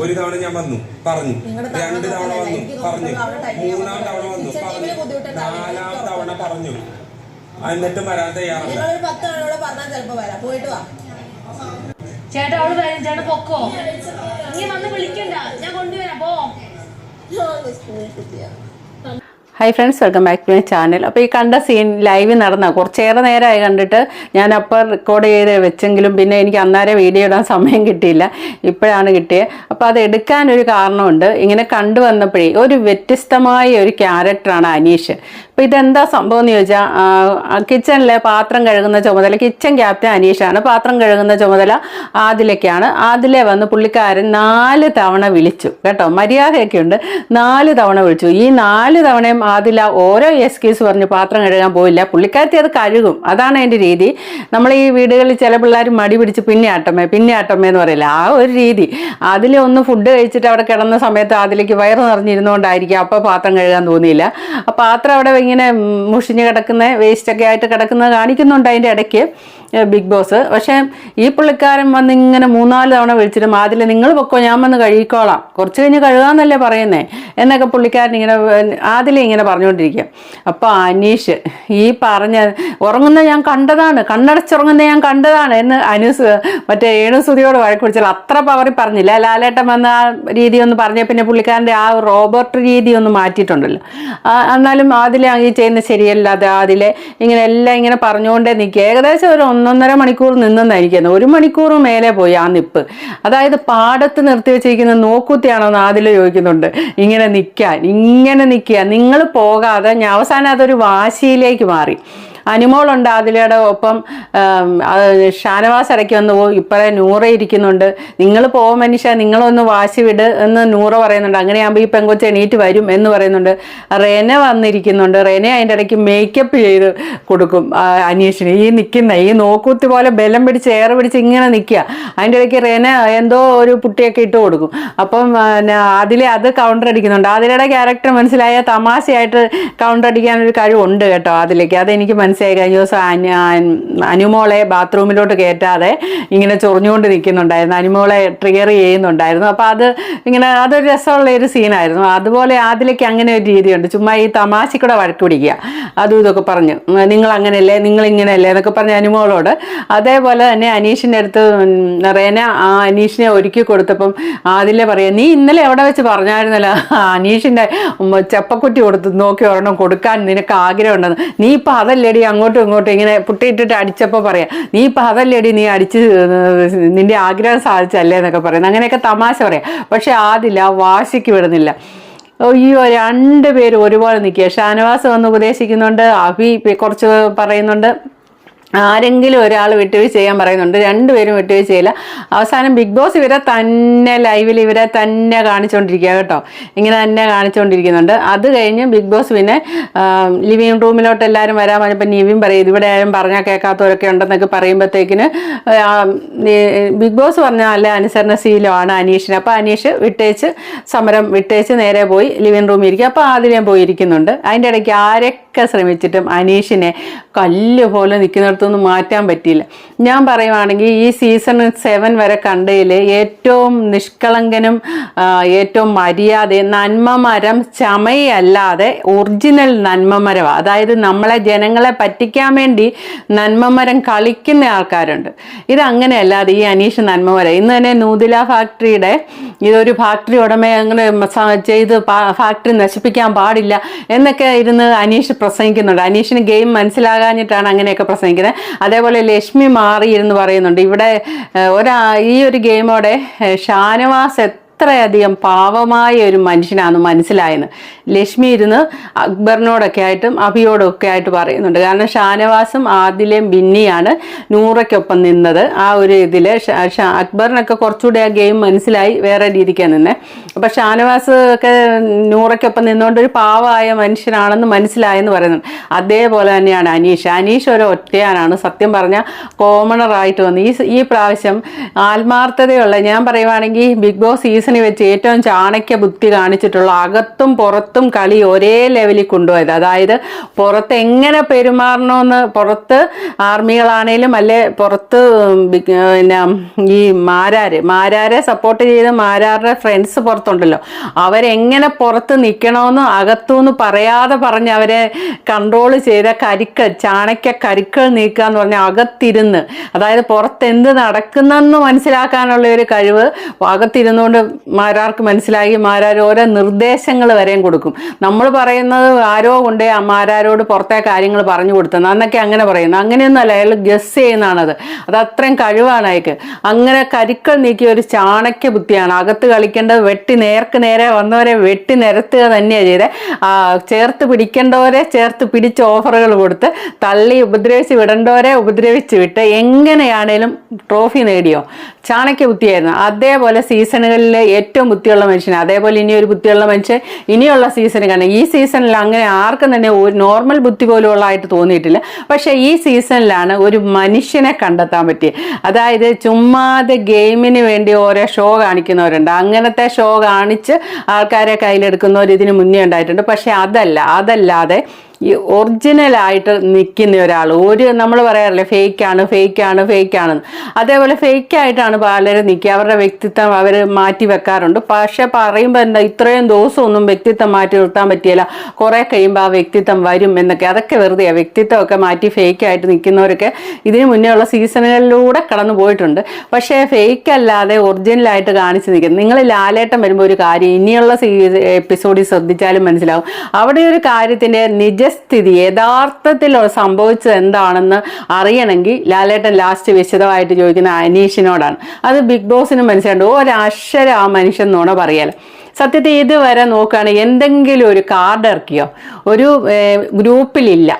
ഒരു തവണ ഞാൻ വന്നു. പറഞ്ഞു. രണ്ട് തവണ. വന്നു. പറഞ്ഞു. മൂന്നാം തവണ വന്നു. പറഞ്ഞു. നാലാം തവണ പറഞ്ഞു. എന്നിട്ടും വരാൻ തയ്യാറല്ല. നിങ്ങളൊരു പത്ത് തവണയോടെ പറഞ്ഞാൽ ചിലപ്പോ വരാം. പോയിട്ട് വാ. ചേട്ടാ അവൾ വരും. ചേട്ടാ പൊക്കോ? നീ വന്ന് വിളിക്കണ്ട. ഞാൻ കൊണ്ടുവരാം. പോ. സ്കൂളിൽ കിട്ടിയാ. Hi friends welcome back to my channel അപ്പോൾ ഈ കണ്ട സീൻ ലൈവ് നടന്ന. കുറച്ചേറെ നേരമായി കണ്ടിട്ട് ഞാൻ അപ്പോൾ റെക്കോർഡ് ചെയ്ത് വെച്ചെങ്കിലും പിന്നെ എനിക്ക് അന്നേരം വീഡിയോ ഇടാൻ സമയം കിട്ടിയില്ല. ഇപ്പോഴാണ് കിട്ടിയത് അപ്പോൾ അത് എടുക്കാൻ ഒരു കാരണമുണ്ട്. ഇങ്ങനെ കണ്ടു വന്നപ്പോഴേ ഒരു വ്യത്യസ്തമായ ഒരു ക്യാരക്ടറാണ് അനീഷ്. അപ്പോൾ ഇതെന്താ സംഭവം എന്ന് ചോദിച്ചാൽ കിച്ചണിലെ പാത്രം കഴുകുന്ന ചുമതല കിച്ചൺ ക്യാപ്റ്റൻ അനീഷാണ് പാത്രം കഴുകുന്ന ചുമതല ആദിലേക്കാണ് ആദിലെ വന്ന് പുള്ളിക്കാരൻ നാല് തവണ വിളിച്ചു. കേട്ടോ മര്യാദയൊക്കെ ഉണ്ട്. നാല് തവണ വിളിച്ചു. ഈ നാല് തവണയും ആദില ഓരോ എക്സ്ക്യൂസ് പറഞ്ഞ് പാത്രം കഴുകാൻ പോയില്ല പുള്ളിക്കാരത്തി അത് കഴുകും. അതാണ് എന്റെ രീതി. നമ്മൾ ഈ വീടുകളിൽ ചില പിള്ളേർ മടി പിടിച്ച് പിന്നെ ആട്ടമ്മേ പിന്നെ ആട്ടമ്മേ എന്ന് പറയില്ല? ആ ഒരു രീതി. അതിൽ ഒന്ന് ഫുഡ് കഴിച്ചിട്ട് അവിടെ കിടന്ന സമയത്ത് അതിലേക്ക് വയറ് നിറഞ്ഞിരുന്നുകൊണ്ടായിരിക്കും അപ്പോൾ പാത്രം കഴുകാൻ തോന്നിയില്ല. ആ പാത്രം അവിടെ ഇങ്ങനെ മുഷിഞ്ഞ് കിടക്കുന്ന വേസ്റ്റൊക്കെ ആയിട്ട് കിടക്കുന്നത് കാണിക്കുന്നുണ്ട് അതിന്റെ ഇടയ്ക്ക്. Bigg Boss. പക്ഷേ ഈ പുള്ളിക്കാരൻ വന്ന് ഇങ്ങനെ മൂന്നാൽ തവണ വിളിച്ചിട്ട് അതിൽ നിങ്ങൾ പൊക്കോ ഞാൻ വന്ന് കഴുകിക്കോളാം. കുറച്ച് കഴിഞ്ഞ് കഴുകാന്നല്ലേ പറയുന്നേ? എന്നൊക്കെ പുള്ളിക്കാരൻ ഇങ്ങനെ ആദ്യം ഇങ്ങനെ പറഞ്ഞുകൊണ്ടിരിക്കുക. അപ്പോൾ അനീഷ് ഈ പറഞ്ഞ ഉറങ്ങുന്ന ഞാൻ കണ്ടതാണ്. കണ്ണടച്ചുറങ്ങുന്ന ഞാൻ കണ്ടതാണ്. എന്ന് അനുസ് മറ്റേ ഏണുസുതിയോട് വഴക്ക് പിടിച്ചാൽ അത്ര പവറി പറഞ്ഞില്ല. ലാലേട്ടൻ വന്ന ആ രീതി ഒന്ന് പറഞ്ഞ പിന്നെ പുള്ളിക്കാരന്റെ ആ റോബോട്ട് രീതി ഒന്ന് മാറ്റിയിട്ടുണ്ടല്ലോ. എന്നാലും ആദ്യം ഈ ചെയ്യുന്ന ശരിയല്ല അത് അതിലെ ഇങ്ങനെ എല്ലാം ഇങ്ങനെ പറഞ്ഞുകൊണ്ടേ നിൽക്കുക. ഏകദേശം ഒരു ഒന്നൊന്നര മണിക്കൂർ നിന്നെന്നായിരിക്കുന്നത് ഒരു മണിക്കൂർ മേലെ പോയി ആ നിപ്പ്. അതായത് പാടത്ത് നിർത്തി വെച്ചിരിക്കുന്ന നോക്കുത്തിയാണോ അതിൽ ചോദിക്കുന്നുണ്ട്. ഇങ്ങനെ നിൽക്കാൻ ഇങ്ങനെ നിൽക്കുക. നിങ്ങൾ പോകാതെ ഞാൻ അവസാനം അതൊരു വാശിയിലേക്ക് മാറി. അനുമോളുണ്ട് ആദിലയുടെ ഒപ്പം. ഷാനവാസ് ഇടയ്ക്ക് വന്ന് പോകും ഇപ്പറേ നൂറ ഇരിക്കുന്നുണ്ട്. നിങ്ങൾ പോകും മനുഷ്യ നിങ്ങളൊന്ന് വാശി വിട് എന്ന് നൂറ പറയുന്നുണ്ട്. അങ്ങനെയാകുമ്പോൾ ഈ പെങ്കൊച്ച് എണീറ്റ് വരും എന്ന് പറയുന്നുണ്ട്. റേന വന്നിരിക്കുന്നുണ്ട്. റേന അതിന്റെ ഇടയ്ക്ക് മേക്കപ്പ് ചെയ്ത് കൊടുക്കും അനീഷിന്. ഈ നിൽക്കുന്ന ഈ നോക്കൂത്തി പോലെ ബലം പിടിച്ച് ഏറെ പിടിച്ച് ഇങ്ങനെ നിൽക്കുക അതിന്റെ ഇടയ്ക്ക് റേന എന്തോ ഒരു പുട്ടിയൊക്കെ ഇട്ട് കൊടുക്കും. അപ്പം അതിലെ അത് കൗണ്ടർ അടിക്കുന്നുണ്ട്. അതിലയുടെ ക്യാരക്ടർ മനസ്സിലായ തമാശയായിട്ട് കൗണ്ടർ അടിക്കാൻ ഒരു കഴിവുണ്ട് കേട്ടോ അതിലേക്ക് അതെനിക്ക് മനസ്സിലായി. കഴിഞ്ഞ ദിവസം അനുമോളെ ബാത്റൂമിലോട്ട് കയറ്റാതെ ഇങ്ങനെ ചൊറിഞ്ഞുകൊണ്ട് നിൽക്കുന്നുണ്ടായിരുന്നു അനുമോളെ ട്രിഗർ ചെയ്യുന്നുണ്ടായിരുന്നു. അപ്പോൾ അത് ഇങ്ങനെ അതൊരു രസമുള്ള ഒരു സീനായിരുന്നു അതുപോലെ അതിലേക്ക് അങ്ങനെ ഒരു രീതിയുണ്ട്. ചുമ്മാ ഈ തമാശക്കൂടെ വഴക്ക് പിടിക്കുക. അതും ഇതൊക്കെ പറഞ്ഞു. നിങ്ങൾ അങ്ങനെയല്ലേ നിങ്ങൾ ഇങ്ങനെയല്ലേ എന്നൊക്കെ പറഞ്ഞ് അനുമോളോട്. അതേപോലെ തന്നെ അനീഷിന്റെ അടുത്ത് റേന ആ അനീഷിനെ ഒരുക്കി കൊടുത്തപ്പം അതിലെ പറയാം നീ ഇന്നലെ എവിടെ വെച്ച് പറഞ്ഞായിരുന്നല്ലോ? അനീഷിന്റെ ചെപ്പക്കുറ്റി കൊടുത്ത് നോക്കി ഒരെണ്ണം കൊടുക്കാൻ നിനക്ക് ആഗ്രഹമുണ്ടെന്ന്. നീ ഇപ്പം അതല്ലേടി അങ്ങോട്ടും ഇങ്ങോട്ടും ഇങ്ങനെ പുട്ടിയിട്ടിട്ട് അടിച്ചപ്പോൾ പറയാം നീ ഇപ്പം അതല്ലേടി നീ അടിച്ച് നിന്റെ ആഗ്രഹം സാധിച്ചല്ലേ എന്നൊക്കെ പറയുന്നത് അങ്ങനെയൊക്കെ തമാശ പറയാം. പക്ഷെ ആദില്ല വാശിക്ക് വിടുന്നില്ല. അയ്യോ രണ്ടുപേരും ഒരുപോലെ നിൽക്കുക. ഷാനവാസ് വന്ന് ഉപദേശിക്കുന്നുണ്ട് അഭി കുറച്ച് പറയുന്നുണ്ട്. ആരെങ്കിലും ഒരാൾ വിട്ടുവീഴ്ച ചെയ്യാൻ പറയുന്നുണ്ട്. രണ്ടുപേരും വിട്ടുവീഴ്ച ചെയ്യില്ല. അവസാനം ബിഗ് ബോസ് ഇവരെ തന്നെ ലൈവിൽ ഇവരെ തന്നെ കാണിച്ചുകൊണ്ടിരിക്കുക കേട്ടോ. ഇങ്ങനെ തന്നെ കാണിച്ചുകൊണ്ടിരിക്കുന്നുണ്ട് അത് കഴിഞ്ഞ് ബിഗ് ബോസ് പിന്നെ ലിവിങ് റൂമിലോട്ട് എല്ലാവരും വരാൻ പറഞ്ഞപ്പോൾ നിവിൻ പറയും ഇവിടെ ആരും പറഞ്ഞാൽ കേൾക്കാത്തവരൊക്കെ ഉണ്ടെന്നൊക്കെ പറയുമ്പോഴത്തേക്കിന് ബിഗ് ബോസ് പറഞ്ഞ നല്ല അനുസരണശീലമാണ് അനീഷിന്. അപ്പോൾ അനീഷ് വിട്ടേച്ച് സമരം വിട്ടേച്ച് നേരെ പോയി ലിവിങ് റൂമിൽ ഇരിക്കുക അപ്പോൾ ആദ്യം പോയി ഇരിക്കുന്നുണ്ട്. അതിന്റെ ഇടയ്ക്ക് ആരൊക്കെ ശ്രമിച്ചിട്ടും അനീഷിനെ കല്ല് പോലെ നിൽക്കുന്നിടത്തൊന്നും മാറ്റാൻ പറ്റിയില്ല. ഞാൻ പറയുവാണെങ്കിൽ ഈ സീസൺ സെവൻ വരെ കണ്ടതിൽ ഏറ്റവും നിഷ്കളങ്കനും ഏറ്റവും മര്യാദ നന്മമരം ചമയല്ലാതെ ഒറിജിനൽ നന്മമരമാണ് അതായത് നമ്മളെ ജനങ്ങളെ പറ്റിക്കാൻ വേണ്ടി നന്മമരം കളിക്കുന്ന ആൾക്കാരുണ്ട്. ഇത് ഈ അനീഷ് നന്മമരം. ഇന്ന് തന്നെ നൂതില ഫാക്ടറിയുടെ ഇതൊരു ഫാക്ടറി ഉടമയെ അങ്ങനെ ചെയ്ത് ഫാക്ടറി നശിപ്പിക്കാൻ പാടില്ല എന്നൊക്കെ ഇരുന്ന് അനീഷ് പ്രസംഗിക്കുന്നുണ്ട്. അനീഷിന് ഗെയിം മനസ്സിലാകാഞ്ഞിട്ടാണ് അങ്ങനെയൊക്കെ പ്രസംഗിക്കുന്നത്. അതേപോലെ ലക്ഷ്മി മാറി എന്ന് പറയുന്നുണ്ട് ഇവിടെ ഒരു ഈ ഒരു ഗെയിമോടെ ഷാനവാസ് എത്രയധികം പാവമായ ഒരു മനുഷ്യനാണെന്ന് മനസ്സിലായെന്ന്. ലക്ഷ്മി ഇരുന്ന് അക്ബറിനോടൊക്കെ ആയിട്ടും അഭിയോടൊക്കെ ആയിട്ട് പറയുന്നുണ്ട്. കാരണം ഷാനവാസും ആദിലേയും ബിന്നിയാണ് നൂറയ്ക്കൊപ്പം നിന്നത്. ആ ഒരു ഇതിൽ അക്ബറിനൊക്കെ കുറച്ചുകൂടി ആ ഗെയിം മനസ്സിലായി വേറെ രീതിക്കാണ് നിന്നെ. അപ്പം ഷാനവാസ് ഒക്കെ നൂറയ്ക്കൊപ്പം നിന്നുകൊണ്ട് ഒരു പാവമായ മനുഷ്യനാണെന്ന് മനസ്സിലായെന്ന് പറയുന്നുണ്ട്. അതേപോലെ തന്നെയാണ് അനീഷ്. അനീഷ് ഒരു ഒറ്റയാനാണ് സത്യം പറഞ്ഞാൽ കോമണറായിട്ട് വന്നു ഈ ഈ പ്രാവശ്യം ആത്മാർത്ഥതയുള്ള ഞാൻ പറയുവാണെങ്കിൽ ബിഗ് ബോസ് സീസൺ സീസണിൽ വെച്ച് ഏറ്റവും ചാണക്യ ബുദ്ധി കാണിച്ചിട്ടുള്ള അകത്തും പുറത്തും കളി ഒരേ ലെവലിൽ കൊണ്ടുപോയത്. അതായത് പുറത്ത് എങ്ങനെ പെരുമാറണമെന്ന് പുറത്ത് ആർമികളാണേലും അല്ലെ പുറത്ത് പിന്നെ ഈ മാരാര് മാരാരെ സപ്പോർട്ട് ചെയ്ത് മാരാരുടെ ഫ്രണ്ട്സ് പുറത്തുണ്ടല്ലോ. അവരെങ്ങനെ പുറത്ത് നിൽക്കണമെന്ന് അകത്തുനിന്ന് പറയാതെ പറഞ്ഞ് അവരെ കൺട്രോൾ ചെയ്ത കരിക്കൾ ചാണക്യ കരിക്കൾ നീക്കുക എന്ന് പറഞ്ഞാൽ അകത്തിരുന്ന്. അതായത് പുറത്ത് എന്ത് നടക്കുന്നെന്ന് മനസ്സിലാക്കാനുള്ള ഒരു കഴിവ് അകത്തിരുന്നുകൊണ്ട് മാരാർക്ക് മനസ്സിലാക്കി മാരാർ ഓരോ നിർദ്ദേശങ്ങൾ വരെയും കൊടുക്കും. നമ്മൾ പറയുന്നത് ആരോ കൊണ്ട് മാരാരോട് പുറത്തെ കാര്യങ്ങൾ പറഞ്ഞു കൊടുത്തത്. അന്നൊക്കെ അങ്ങനെ പറയുന്നു. അങ്ങനെയൊന്നുമല്ല അയാൾ ഗസ് ചെയ്യുന്നതാണത്. അത് അത്രയും കഴിവാണ് അയാൾക്ക്. അങ്ങനെ കരിക്കൾ നീക്കിയ ഒരു ചാണക്യ ബുദ്ധിയാണ്. അകത്ത് കളിക്കേണ്ടത് വെട്ടി നേർക്ക് നേരെ വന്നവരെ വെട്ടി നിരത്തുക തന്നെയാണ് ചെയ്തത് ചേർത്ത് പിടിക്കേണ്ടവരെ ചേർത്ത് പിടിച്ച് ഓഫറുകൾ കൊടുത്ത് തള്ളി ഉപദ്രവിച്ച് വിടേണ്ടവരെ ഉപദ്രവിച്ച് വിട്ട് എങ്ങനെയാണേലും ട്രോഫി നേടിയോ. ചാണക്യ ബുദ്ധിയായിരുന്നു. അതേപോലെ സീസണുകളിൽ ഏറ്റവും ബുദ്ധിയുള്ള മനുഷ്യൻ. അതേപോലെ ഇനി ഒരു ബുദ്ധിയുള്ള മനുഷ്യൻ ഇനിയുള്ള സീസൺ കാണാം ഈ സീസണിൽ അങ്ങനെ ആർക്കും തന്നെ ഒരു നോർമൽ ബുദ്ധി പോലുള്ള ആയിട്ട് തോന്നിയിട്ടില്ല. പക്ഷേ ഈ സീസണിലാണ് ഒരു മനുഷ്യനെ കണ്ടെത്താൻ പറ്റിയത് അതായത് ചുമ്മാതെ ഗെയിമിന് വേണ്ടി ഓരോ ഷോ കാണിക്കുന്നവരുണ്ട്. അങ്ങനത്തെ ഷോ കാണിച്ച് ആൾക്കാരെ കയ്യിലെടുക്കുന്നവർ ഇതിന് മുന്നേ ഉണ്ടായിട്ടുണ്ട്. പക്ഷേ അതല്ല അതല്ലാതെ ഈ ഒറിജിനലായിട്ട് നിൽക്കുന്ന ഒരാൾ ഒരു നമ്മൾ പറയാറില്ലേ ഫേക്കാണ് ഫേക്കാണ് ഫേക്കാണ് അതേപോലെ ഫേക്കായിട്ടാണ് പലരും നിൽക്കുക അവരുടെ വ്യക്തിത്വം അവർ മാറ്റി വെക്കാറുണ്ട്. പക്ഷെ പറയുമ്പോൾ എന്താ ഇത്രയും ദിവസമൊന്നും വ്യക്തിത്വം മാറ്റി നിർത്താൻ പറ്റിയില്ല. കുറേ കഴിയുമ്പോൾ ആ വ്യക്തിത്വം വരും എന്നൊക്കെ. അതൊക്കെ വെറുതെ വ്യക്തിത്വമൊക്കെ മാറ്റി ഫേക്കായിട്ട് നിൽക്കുന്നവരൊക്കെ ഇതിന് മുന്നേ ഉള്ള സീസണുകളിലൂടെ കടന്നു പോയിട്ടുണ്ട്. പക്ഷേ ഫേക്ക് അല്ലാതെ ഒറിജിനലായിട്ട് കാണിച്ച് നിൽക്കുന്നത്. നിങ്ങൾ ലാലേട്ടം വരുമ്പോൾ ഒരു കാര്യം ഇനിയുള്ള എപ്പിസോഡിൽ ശ്രദ്ധിച്ചാലും മനസ്സിലാവും. അവിടെ ഒരു കാര്യത്തിന്റെ നിജസ്ഥിതി യഥാർത്ഥത്തിൽ സംഭവിച്ചത് എന്താണെന്ന് അറിയണമെങ്കിൽ ലാലേട്ടൻ ലാസ്റ്റ് വിശദമായിട്ട് ചോദിക്കുന്ന അനീഷിനോടാണ്. അത് ബിഗ് ബോസിന് മനസ്സിലുണ്ട് ഒരക്ഷരം ആ മനുഷ്യൻ നുണ പറയാലോ. സത്യത്തെ ഇതുവരെ നോക്കുകയാണെങ്കിൽ എന്തെങ്കിലും ഒരു കാർഡ് ഇറക്കിയോ? ഒരു ഗ്രൂപ്പിലില്ല.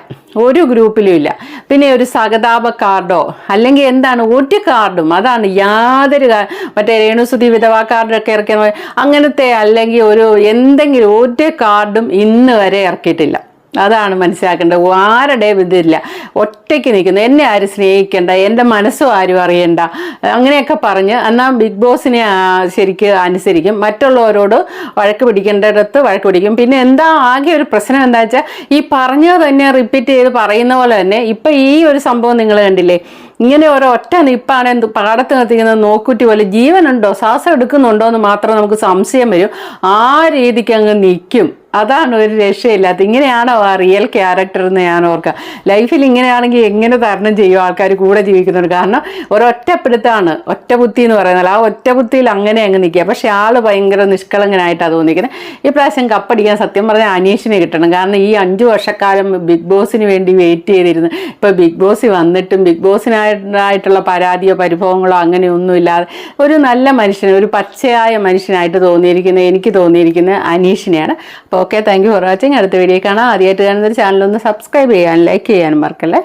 ഒരു ഗ്രൂപ്പിലും ഇല്ല. പിന്നെ ഒരു സഹതാപ കാർഡോ അല്ലെങ്കിൽ എന്താണ് ഒരു കാർഡും അതാണ് യാതൊരു മറ്റേ രേണുസുതി വിധവാ കാർഡൊക്കെ ഇറക്കിയ അങ്ങനത്തെ അല്ലെങ്കിൽ ഒരു എന്തെങ്കിലും ഒരു കാർഡും ഇന്ന് വരെ ഇറക്കിയിട്ടില്ല. അതാണ് മനസ്സിലാക്കേണ്ടത്. ആരുടെയും ഇതില്ല. ഒറ്റയ്ക്ക് നിൽക്കുന്നത് എന്നെ ആരും സ്നേഹിക്കേണ്ട. എന്റെ മനസ്സും ആരും അറിയണ്ട. അങ്ങനെയൊക്കെ പറഞ്ഞ് എന്നാൽ ബിഗ് ബോസിനെ ശരിക്ക് അനുസരിക്കും. മറ്റുള്ളവരോട് വഴക്ക് പിടിക്കേണ്ടിടത്ത് വഴക്ക് പിടിക്കും. പിന്നെ എന്താ ആകെ ഒരു പ്രശ്നം എന്താ വെച്ചാൽ ഈ പറഞ്ഞത് തന്നെ റിപ്പീറ്റ് ചെയ്ത് പറയുന്ന പോലെ തന്നെ ഇപ്പം ഈ ഒരു സംഭവം നിങ്ങൾ കണ്ടില്ലേ? ഇങ്ങനെ ഒരു ഒറ്റ നിപ്പാണ് എന്ത് പാടത്ത് നിർത്തിക്കുന്നത് നോക്കുറ്റി പോലെ ജീവനുണ്ടോ? ശ്വാസം എടുക്കുന്നുണ്ടോ എന്ന് മാത്രം നമുക്ക് സംശയം വരും. ആ രീതിക്ക് അങ്ങ് നിൽക്കും അതാണ് ഒരു രക്ഷയില്ലാത്ത ഇങ്ങനെയാണോ ആ റിയൽ ക്യാരക്ടർ എന്ന് ഞാൻ ഓർക്കുക. ലൈഫിൽ ഇങ്ങനെയാണെങ്കിൽ എങ്ങനെ തരണം ചെയ്യും ആൾക്കാർ കൂടെ ജീവിക്കുന്നുണ്ട് കാരണം ഒരൊറ്റപ്പെടുത്താണ്. ഒറ്റ ബുദ്ധി എന്ന് പറയുന്നത്. ആ ഒറ്റ ബുദ്ധിയിൽ അങ്ങനെ അങ്ങ് നിൽക്കുക. പക്ഷേ ആൾ ഭയങ്കര നിഷ്കളങ്കനായിട്ടാണ് തോന്നിക്കുന്നത് ഈ പ്രാവശ്യം കപ്പടിക്കാൻ സത്യം പറഞ്ഞാൽ അനീഷിനെ കിട്ടണം. കാരണം ഈ അഞ്ചു വർഷക്കാലം ബിഗ് ബോസിന് വേണ്ടി വെയിറ്റ് ചെയ്തിരുന്നു. ഇപ്പോൾ ബിഗ് ബോസ് വന്നിട്ടും ബിഗ് ബോസിനായിട്ടുള്ള പരാതിയോ പരിഭവങ്ങളോ അങ്ങനെയൊന്നും ഇല്ലാതെ ഒരു നല്ല മനുഷ്യനെ ഒരു പച്ചയായ മനുഷ്യനായിട്ട് തോന്നിയിരിക്കുന്നത് എനിക്ക് തോന്നിയിരിക്കുന്നത് അനീഷിനെയാണ്. അപ്പോൾ okay thank you for watching അടുത്ത വീഡിയോ കാണാം. ആദ്യമായിട്ട് കാണുന്ന ഒരു ചാനലൊന്ന് സബ്സ്ക്രൈബ് ചെയ്യാനും ലൈക്ക് ചെയ്യാനും മറക്കല്ലേ?